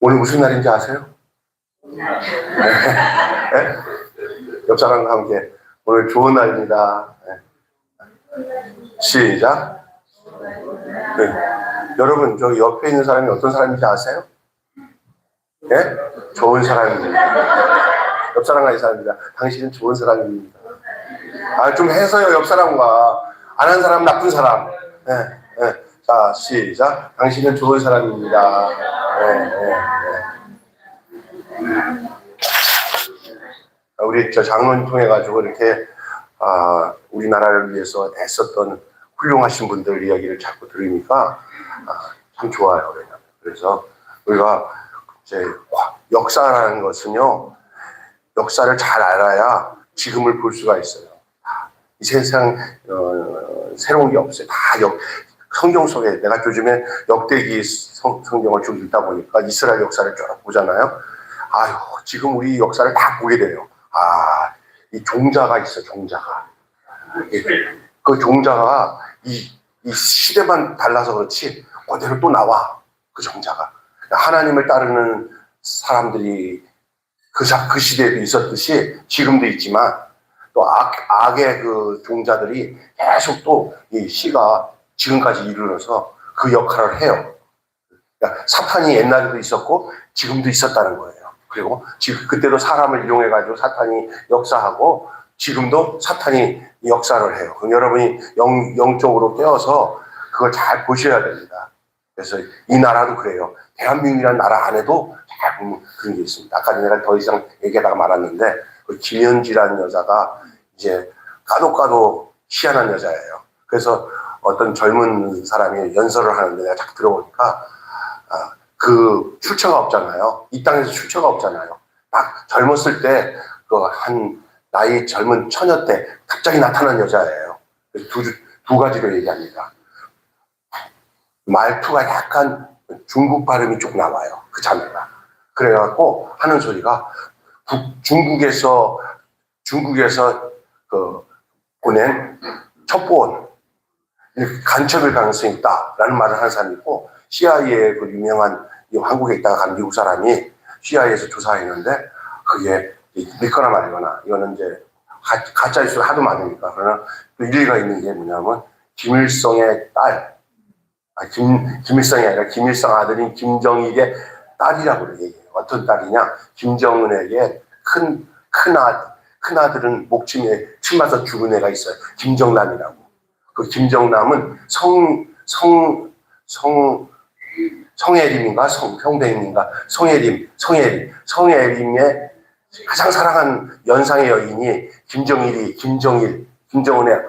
오늘 무슨 날인지 아세요? 네? 옆 사람과 함께 오늘 좋은 날입니다. 네. 시작. 네. 여러분, 저 옆에 있는 사람이 어떤 사람인지 아세요? 예? 좋은 사람입니다. 옆 사람과 이 사람입니다. 당신은 좋은 사람입니다. 아, 좀 해서요, 옆 사람과. 안 한 사람, 나쁜 사람. 예, 예. 자, 시작. 당신은 좋은 사람입니다. 예, 예, 예. 우리 저 장로님 통해 가지고 이렇게, 아, 우리나라를 위해서 애썼던 훌륭하신 분들 이야기를 자꾸 들으니까, 아, 참 좋아요. 그래서 우리가 이제 역사라는 것은요, 역사를 잘 알아야 지금을 볼 수가 있어요. 이 세상 어, 새로운 게 없어요. 다 역, 성경 속에 내가 요즘에 역대기 성, 성경을 쭉 읽다 보니까 이스라엘 역사를 쭉 보잖아요. 아유 지금 우리 역사를 다 보게 돼요. 아 이 종자가 있어 종자가. 예, 그 종자가 이, 이 시대만 달라서 그렇지 그대로 또 나와 그 종자가. 하나님을 따르는 사람들이 그, 사- 그 시대에도 있었듯이 지금도 있지만 또 악, 악의 그 종자들이 계속 또 이 시가 지금까지 이르러서 그 역할을 해요. 그러니까 사탄이 옛날에도 있었고 지금도 있었다는 거예요. 그리고 지금 그때도 사람을 이용해 가지고 사탄이 역사하고 지금도 사탄이 역사를 해요. 그럼 여러분이 영, 영적으로 깨어서 그걸 잘 보셔야 됩니다. 그래서 이 나라도 그래요. 대한민국이라는 나라 안에도 잘 보면 그런 게 있습니다. 아까 내가 더 이상 얘기하다가 말았는데 그 김현지라는 여자가 이제 까도 까도 희한한 여자예요. 그래서 어떤 젊은 사람이 연설을 하는데 내가 딱 들어보니까 아, 그 출처가 없잖아요. 이 땅에서 출처가 없잖아요. 막 젊었을 때 그 한 나이 젊은 처녀 때 갑자기 나타난 여자예요. 두, 두 가지로 얘기합니다. 말투가 약간 중국 발음이 좀 나와요. 그 자매가. 그래갖고 하는 소리가 북- 중국에서 중국에서 그 보낸 첩보원 간첩일 가능성이 있다라는 말을 하는 사람이 있고 CIA의 그 유명한 이 한국에 있다가 간 미국 사람이 CIA에서 조사했는데 그게 믿거나 말거나 이거는 이제 가, 가짜 뉴스가 하도 많으니까 그러나 또 일리가 있는 게 뭐냐면 김일성의 딸 아, 김, 김일성이 아니라 김일성 아들인 김정일의 딸이라고 얘기해요. 어떤 딸이냐? 김정은에게 큰, 큰 아, 큰 아들은 목침에 침 맞아 죽은 애가 있어요. 김정남이라고. 그 김정남은 성, 성, 성, 성혜림인가? 성, 성대임인가? 성혜림, 성혜림, 성혜림의 가장 사랑한 연상의 여인이 김정일이, 김정일, 김정은의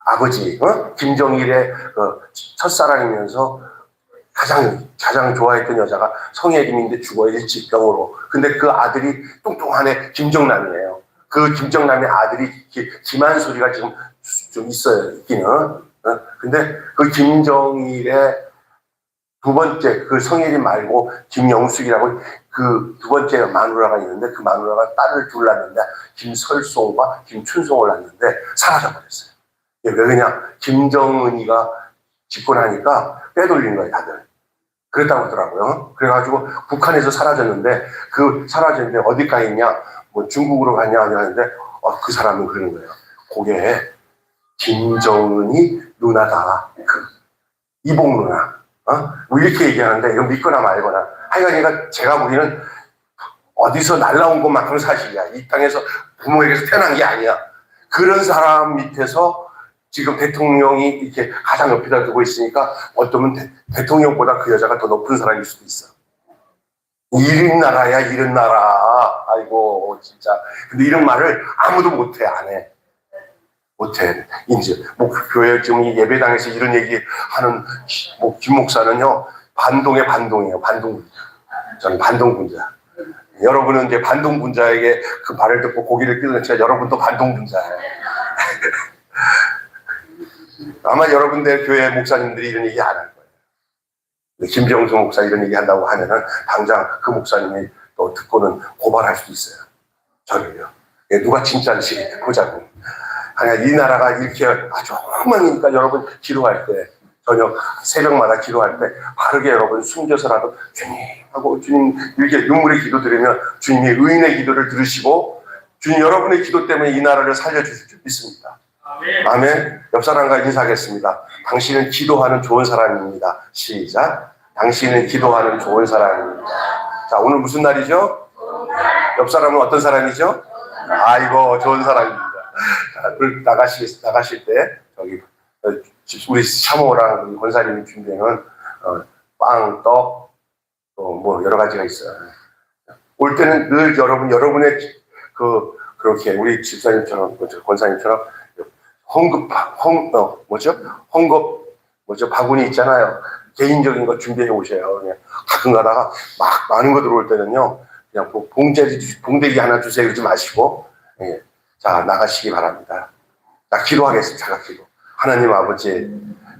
아버지, 어? 김정일의 그 첫사랑이면서 가장 가장 좋아했던 여자가 성혜림인데 죽어 일찍병으로. 근데 그 아들이 뚱뚱한 애 김정남이에요. 그 김정남의 아들이 기- 김한솔이가 지금 좀 있어요, 있기는. 어? 근데 그 김정일의 두 번째 그 성혜림 말고 김영숙이라고 그 두 번째 마누라가 있는데 그 마누라가 딸을 둘 낳는데 김설송과 김춘송을 낳는데 사라져 버렸어요. 왜 그냥 김정은이가 집권하니까 빼돌린 거예요, 다들. 그랬다고 하더라고요. 그래가지고 북한에서 사라졌는데 그 사라졌는데 어디 가 있냐, 뭐 중국으로 갔냐 하는데 어, 그 사람은 그러는 거예요. 그게 김정은이 누나다. 그 이복 누나. 어? 뭐 이렇게 얘기하는데 이거 믿거나 말거나. 하여간 얘가 제가 보기에는 어디서 날라온 것만큼 사실이야. 이 땅에서 부모에게서 태어난 게 아니야. 그런 사람 밑에서 지금 대통령이 이렇게 가장 옆에다 두고 있으니까 어쩌면 대, 통령보다그 여자가 더 높은 사람일 수도 있어. 이런 나라야, 이런 나라. 아이고, 진짜. 근데 이런 말을 아무도 못해, 안 해. 못해. 이제, 뭐, 교회 지금 이 예배당에서 이런 얘기 하는, 뭐, 김 목사는요, 반동의 반동이에요, 반동. 저는 반동군자. 여러분은 이제 반동군자에게 그 말을 듣고 고개를 끄덕이니까 여러분도 반동군자예요. 아마 여러분들 교회 목사님들이 이런 얘기 안 할 거예요. 김병수 목사 이런 얘기 한다고 하면은 당장 그 목사님이 또 듣고는 고발할 수도 있어요. 저를요. 예, 누가 진짜인지 보자고. 아니, 이 나라가 이렇게 아주 엉망이니까 여러분 기도할 때 저녁 새벽마다 기도할 때 바르게 여러분 숨겨서라도 주님 하고 주님 이렇게 눈물의 기도 들으면 주님이 의인의 기도를 들으시고 주님 여러분의 기도 때문에 이 나라를 살려주실 줄 믿습니다. 아멘. 옆 사람과 인사하겠습니다. 당신은 기도하는 좋은 사람입니다. 시작. 당신은 기도하는 좋은 사람입니다. 자, 오늘 무슨 날이죠? 옆 사람은 어떤 사람이죠? 아이고, 좋은 사람입니다. 자, 그걸 나가시, 나가실 때, 저기, 어, 우리 우리 권사님이 준비하는, 어, 빵, 떡, 또뭐 여러 가지가 있어요. 올 때는 늘 여러분, 여러분의 그, 그렇게 우리 집사님처럼, 그 권사님처럼 헌금, 헌, 어, 뭐죠? 헌금, 뭐죠? 바구니 있잖아요. 개인적인 거 준비해 오셔요. 그냥 가끔 가다가 막 많은 거 들어올 때는요. 그냥 뭐 봉제, 봉대기 하나 주세요. 그러지 마시고. 예. 자, 나가시기 바랍니다. 자, 기도하겠습니다. 자가 기도. 하나님 아버지,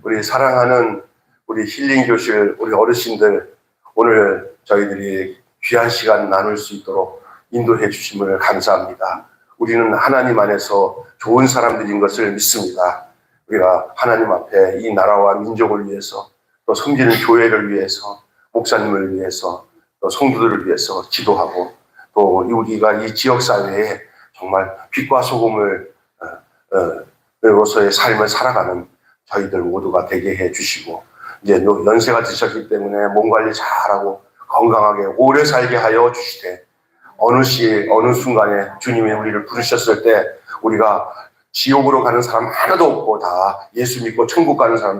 우리 사랑하는 우리 힐링 교실, 우리 어르신들, 오늘 저희들이 귀한 시간 나눌 수 있도록 인도해 주심을 감사합니다. 우리는 하나님 안에서 좋은 사람들인 것을 믿습니다. 우리가 하나님 앞에 이 나라와 민족을 위해서 또 섬기는 교회를 위해서 목사님을 위해서 또 성도들을 위해서 기도하고 또 우리가 이 지역 사회에 정말 빛과 소금을 어, 어, 로서의 삶을 살아가는 저희들 모두가 되게 해 주시고 이제 또 연세가 드셨기 때문에 몸 관리 잘하고 건강하게 오래 살게 하여 주시되 어느 시에 어느 순간에 주님이 우리를 부르셨을 때 우리가 지옥으로 가는 사람 하나도 없고 다 예수 믿고 천국 가는 사람들